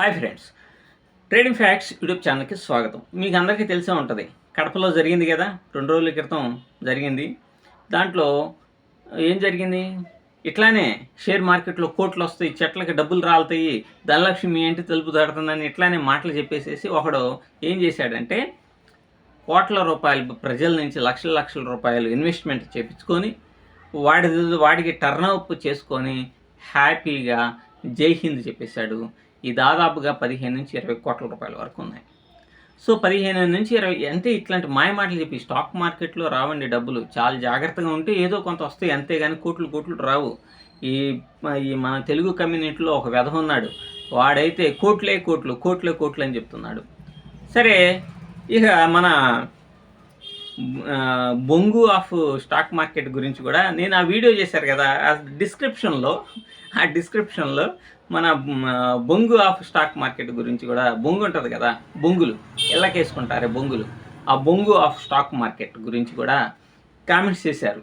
Hi friends. Trading facts YouTube ఛానల్కి స్వాగతం. మీకు అందరికీ తెలిసే ఉంటుంది. కడపలో జరిగింది కదా? రెండు రోజుల క్రితం జరిగింది. దాంట్లో ఏం జరిగింది? ఇట్లానే షేర్ మార్కెట్లో కోట్లు వస్తాయి చెట్లకి డబ్బులు రాలుతాయి ధనలక్ష్మి మీ తలుపు దాడుతుందని ఇట్లానే మాటలు చెప్పేసేసి ఒకడు ఏం చేశాడంటే కోట్ల రూపాయలు ప్రజల నుంచి లక్షల లక్షల రూపాయలు ఇన్వెస్ట్మెంట్ చేపించుకొని వాడి వాడికి టర్న్ అప్ చేసుకొని హ్యాపీగా జై హింద్ చెప్పేశాడు. ఈ దాదాపుగా పదిహేను నుంచి ఇరవై కోట్ల రూపాయల వరకు ఉన్నాయి. సో పదిహేను నుంచి ఇరవై అంటే ఇట్లాంటి మాయ మాటలు చెప్పి స్టాక్ మార్కెట్లో రావండి డబ్బులు చాలా జాగ్రత్తగా ఉంటే ఏదో కొంత వస్తాయి అంతేగాని కోట్లు కోట్లు రావు. ఈ ఈ మన తెలుగు కమ్యూనిటీలో ఒక వెధ ఉన్నాడు. వాడైతే కోట్లే కోట్లు కోట్లే కోట్లు అని చెప్తున్నాడు. సరే ఇక మన బొంగు ఆఫ్ స్టాక్ మార్కెట్ గురించి కూడా నేను ఆ వీడియో చేశారు కదా ఆ డిస్క్రిప్షన్లో ఆ డిస్క్రిప్షన్లో మన బొంగు ఆఫ్ స్టాక్ మార్కెట్ గురించి కూడా బొంగు ఉంటుంది కదా బొంగులు ఎల్లకేసుకుంటారే బొంగులు ఆ బొంగు ఆఫ్ స్టాక్ మార్కెట్ గురించి కూడా కామెంట్స్ చేశారు.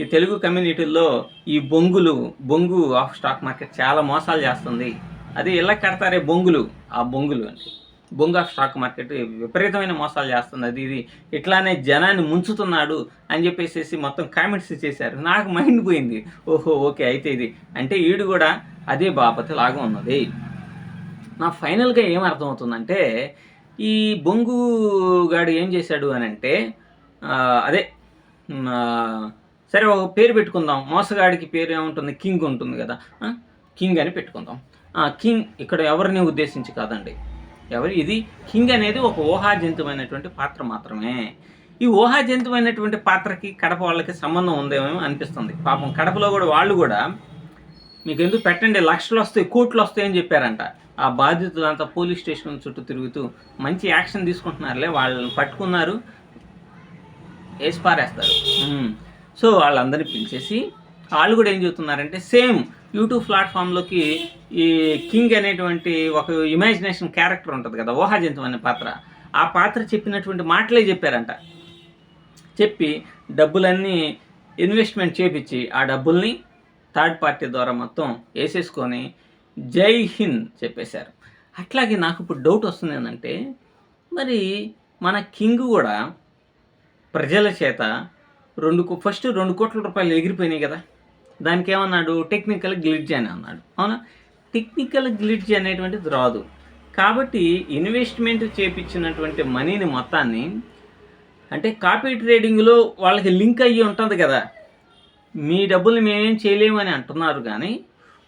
ఈ తెలుగు కమ్యూనిటీల్లో ఈ బొంగులు బొంగు ఆఫ్ స్టాక్ మార్కెట్ చాలా మోసాలు చేస్తుంది. అది ఎలా కడతారే బొంగులు? ఆ బొంగులు అంటే బొంగా స్టాక్ మార్కెట్ విపరీతమైన మోసాలు చేస్తుంది. అది ఇది ఇట్లానే జనాన్ని ముంచుతున్నాడు అని చెప్పేసి మొత్తం కామెంట్స్ చేశారు. నాకు మైండ్ పోయింది. ఓహో ఓకే అయితే ఇది. అంటే ఈడు కూడా అదే బాపతి లాగా ఉన్నది. నా ఫైనల్గా ఏం అర్థమవుతుందంటే ఈ బొంగు గాడు ఏం చేశాడు అని అంటే అదే సరే ఒక పేరు పెట్టుకుందాం. మోసగాడికి పేరు ఏముంటుంది? కింగ్ ఉంటుంది కదా. కింగ్ అని పెట్టుకుందాం. ఆ, కింగ్ ఇక్కడ ఎవరిని ఉద్దేశించి కాదండి? ఎవరు? ఇది కింగ్ అనేది ఒక ఊహాజంతువైనటువంటి పాత్ర మాత్రమే. ఈ ఊహాజంతువైనటువంటి పాత్రకి కడప వాళ్ళకి సంబంధం ఉందేమో అనిపిస్తుంది. పాపం కడపలో కూడా వాళ్ళు కూడా మీకు ఎందుకు పెట్టండి లక్షలు వస్తాయి కోట్లు వస్తాయని చెప్పారంట. ఆ బాధితులంతా పోలీస్ స్టేషన్ చుట్టూ తిరుగుతూ మంచి యాక్షన్ తీసుకుంటున్నారులే వాళ్ళని పట్టుకున్నారు వేసి పారేస్తారు. సో వాళ్ళందరినీ పిలిచేసి వాళ్ళు కూడా ఏం చెబుతున్నారంటే సేమ్ యూట్యూబ్ ప్లాట్ఫామ్లోకి ఈ కింగ్ అనేటువంటి ఒక ఇమాజినేషన్ క్యారెక్టర్ ఉంటుంది కదా ఊహాజంతం అనే పాత్ర. ఆ పాత్ర చెప్పినటువంటి మాటలే చెప్పారంట. చెప్పి డబ్బులన్నీ ఇన్వెస్ట్మెంట్ చేపించి ఆ డబ్బుల్ని థర్డ్ పార్టీ ద్వారా మొత్తం వేసేసుకొని జై హింద్ చెప్పేశారు. అట్లాగే నాకు ఇప్పుడు డౌట్ వస్తుంది ఏంటంటే మరి మన కింగ్ కూడా ప్రజల చేత రెండు కో- ఫస్ట్ రెండు కోట్ల రూపాయలు ఎగిరిపోయినాయి కదా. దానికి ఏమన్నాడు టెక్నికల్ గ్లిడ్జ్ అని అన్నాడు. అవునా? టెక్నికల్ గ్లిడ్జ్ అనేటువంటిది రాదు. కాబట్టి ఇన్వెస్ట్మెంట్ చేపించినటువంటి మనీని మొత్తాన్ని అంటే కాపీ ట్రేడింగ్లో వాళ్ళకి లింక్ అయ్యి ఉంటుంది కదా. మీ డబ్బులు మేమేం చేయలేమని అంటున్నారు కానీ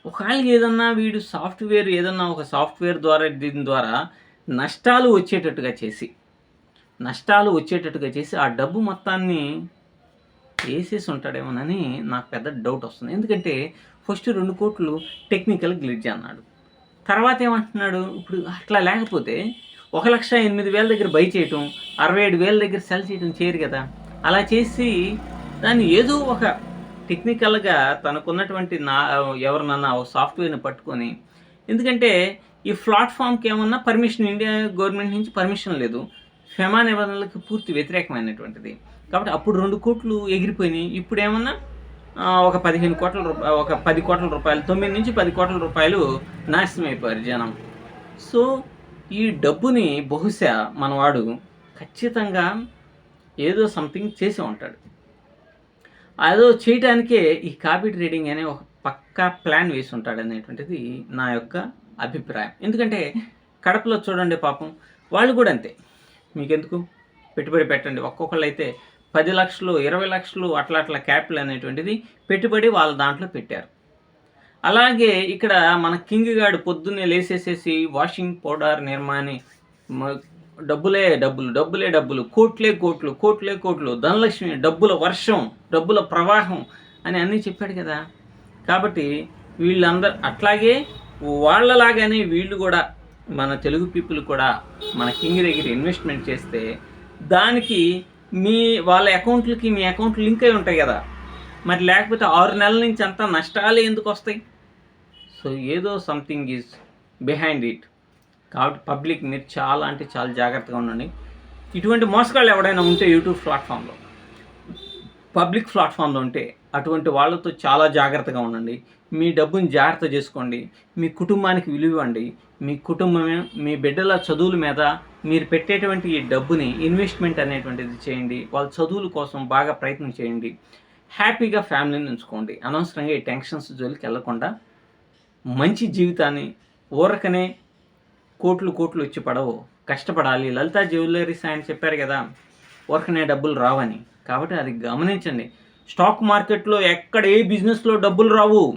ఒకవేళ ఏదన్నా వీడు సాఫ్ట్వేర్ ఏదన్నా ఒక సాఫ్ట్వేర్ ద్వారా దీని ద్వారా నష్టాలు వచ్చేటట్టుగా చేసి నష్టాలు వచ్చేటట్టుగా చేసి ఆ డబ్బు మొత్తాన్ని వేసేసి ఉంటాడేమోనని నాకు పెద్ద డౌట్ వస్తుంది. ఎందుకంటే ఫస్ట్ రెండు కోట్లు టెక్నికల్ గ్లిడ్జ్ అన్నాడు తర్వాత ఏమంటున్నాడు? ఇప్పుడు అట్లా లేకపోతే ఒక లక్ష ఎనిమిది వేల దగ్గర బై చేయటం అరవై ఏడు వేల దగ్గర సెల్ చేయటం చేయరు కదా. అలా చేసి దాన్ని ఏదో ఒక టెక్నికల్గా తనకున్నటువంటి నా ఎవరినన్నా సాఫ్ట్వేర్ని పట్టుకొని ఎందుకంటే ఈ ప్లాట్ఫామ్కి ఏమన్నా పర్మిషన్ ఇండియా గవర్నమెంట్ నుంచి పర్మిషన్ లేదు. ఫెమా నిబంధనలకు పూర్తి వ్యతిరేకమైనటువంటిది. కాబట్టి అప్పుడు రెండు కోట్లు ఎగిరిపోయినాయి. ఇప్పుడు ఏమన్నా ఒక పదిహేను కోట్ల రూపాయలు ఒక పది కోట్ల రూపాయలు తొమ్మిది నుంచి పది కోట్ల రూపాయలు నాశనం అయిపోయారు జనం. సో ఈ డబ్బుని బహుశా మనవాడు ఖచ్చితంగా ఏదో సంథింగ్ చేసి ఉంటాడు. అదో చేయటానికే ఈ కాపీ ట్రేడింగ్ అనే ఒక పక్కా ప్లాన్ వేసి ఉంటాడు అనేటువంటిది నా యొక్క అభిప్రాయం. ఎందుకంటే కడపలో చూడండి పాపం వాళ్ళు కూడా అంతే. మీకెందుకు? పెట్టుబడి పెట్టండి. ఒక్కొక్కళ్ళు అయితే పది లక్షలు ఇరవై లక్షలు అట్లా అట్లా క్యాపిటల్ అనేటువంటిది పెట్టుబడి వాళ్ళ దాంట్లో పెట్టారు. అలాగే ఇక్కడ మన కింగ్ గాడు పొద్దున్నే లేసేసేసి వాషింగ్ పౌడర్ నిర్మాణి డబ్బులే డబ్బులు డబ్బులే డబ్బులు కోట్లే కోట్లు కోట్లే కోట్లు ధనలక్ష్మి డబ్బుల వర్షం డబ్బుల ప్రవాహం అని అన్నీ చెప్పాడు కదా. కాబట్టి వీళ్ళందరూ అట్లాగే వాళ్ళలాగానే వీళ్ళు కూడా మన తెలుగు పీపుల్ కూడా మన కింగ్ దగ్గర ఇన్వెస్ట్మెంట్ చేస్తే దానికి మీ వాళ్ళ అకౌంట్లకి మీ అకౌంట్లు లింక్ అయి ఉంటాయి కదా. మరి లేకపోతే ఆరు నెలల నుంచి అంత నష్టాలు ఎందుకు వస్తాయి? సో ఏదో సంథింగ్ ఈజ్ బిహైండ్ ఇట్ కాబట్టి పబ్లిక్ మీరు చాలా అంటే చాలా జాగ్రత్తగా ఉండండి. ఇటువంటి మోసగాళ్ళు ఎవడైనా ఉంటే యూట్యూబ్ ప్లాట్ఫామ్లో పబ్లిక్ ప్లాట్ఫామ్లో ఉంటే అటువంటి వాళ్ళతో చాలా జాగ్రత్తగా ఉండండి. మీ డబ్బుని జాగ్రత్త చేసుకోండి. మీ కుటుంబానికి విలువ ఇవ్వండి. మీ కుటుంబమే మీ బిడ్డల చదువుల మీద మీరు పెట్టేటువంటి ఈ డబ్బుని ఇన్వెస్ట్మెంట్ అనేటువంటిది చేయండి. వాళ్ళ చదువుల కోసం బాగా ప్రయత్నం చేయండి. హ్యాపీగా ఫ్యామిలీని ఉంచుకోండి. అనవసరంగా ఈ టెన్షన్స్ జోలికి వెళ్ళకుండా మంచి జీవితాన్ని ఊరకనే కోట్లు కోట్లు వచ్చి పడవు. కష్టపడాలి. లలితా జ్యువెలరీస్ ఆయన చెప్పారు కదా ఊరకనే డబ్బులు రావని. కాబట్టి అది గమనించండి. స్టాక్ మార్కెట్లో ఎక్కడ ఏ బిజినెస్లో డబ్బులు రావు.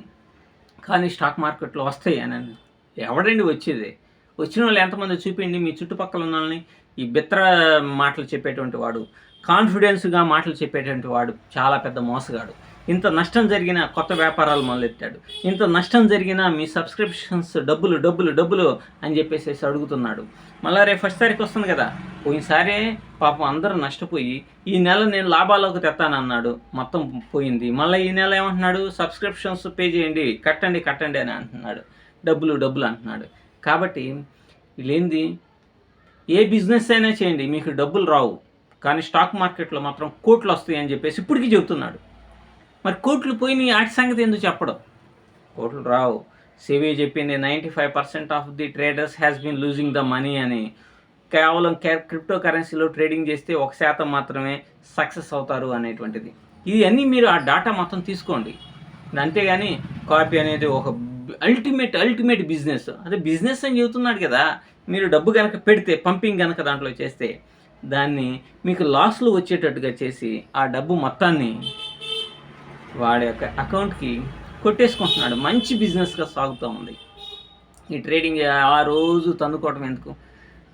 కానీ స్టాక్ మార్కెట్లో వస్తాయి అని ఎవడండి వచ్చేది? వచ్చిన వాళ్ళు ఎంతమంది చూపించండి మీ చుట్టుపక్కల ఉన్న వాళ్ళని. ఈ బిత్ర మాటలు చెప్పేటువంటి వాడు కాన్ఫిడెన్స్గా మాటలు చెప్పేటువంటి వాడు చాలా పెద్ద మోసగాడు. ఇంత నష్టం జరిగిన కొత్త వ్యాపారాలు మొదలెట్టాడు. ఇంత నష్టం జరిగిన మీ సబ్స్క్రిప్షన్స్ డబ్బులు డబ్బులు డబ్బులు అని చెప్పేసి అడుగుతున్నాడు. మళ్ళీ రేపు ఫస్ట్ తారీఖు వస్తుంది కదా? పోయినసారే పాపం అందరూ నష్టపోయి ఈ నెల నేను లాభాలకు తెస్తానన్నాడు మొత్తం పోయింది. మళ్ళీ ఈ నెల ఏమంటున్నాడు? సబ్స్క్రిప్షన్స్ పే చేయండి కట్టండి కట్టండి అని అంటున్నాడు. డబ్బులు డబ్బులు అంటున్నాడు. కాబట్టి వీళ్ళేంది ఏ బిజినెస్ అయినా చేయండి మీకు డబ్బులు రావు. కానీ స్టాక్ మార్కెట్లో మాత్రం కోట్లు వస్తాయి అని చెప్పేసి ఇప్పటికీ చెబుతున్నాడు. మరి కోట్లు పోయినాయి వాటి సంగతి ఎందుకు చెప్పడం? కోట్లు రావు. సివి చెప్పింది ninety five percent of the traders has been losing the money అని. కేవలం క్రిప్టో కరెన్సీలో ట్రేడింగ్ చేస్తే ఒక శాతం మాత్రమే సక్సెస్ అవుతారు అనేటువంటిది. ఇది అన్నీ మీరు ఆ డాటా మొత్తం తీసుకోండి. అంతేగాని కాపీ అనేది ఒక అల్టిమేట్ అల్టిమేట్ బిజినెస్ అదే బిజినెస్ అని చెబుతున్నాడు కదా. మీరు డబ్బు కనుక పెడితే పంపింగ్ కనుక దాంట్లో చేస్తే దాన్ని మీకు లాస్లు వచ్చేటట్టుగా చేసి ఆ డబ్బు మొత్తాన్ని వాడి యొక్క అకౌంట్కి కొట్టేసుకుంటున్నాడు. మంచి బిజినెస్గా సాగుతూ ఉంది. ఈ ట్రేడింగ్ ఆ రోజు తన్నుకోవటం ఎందుకు?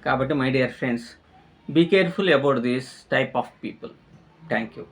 కాబట్టి my dear friends be careful about this type of people thank you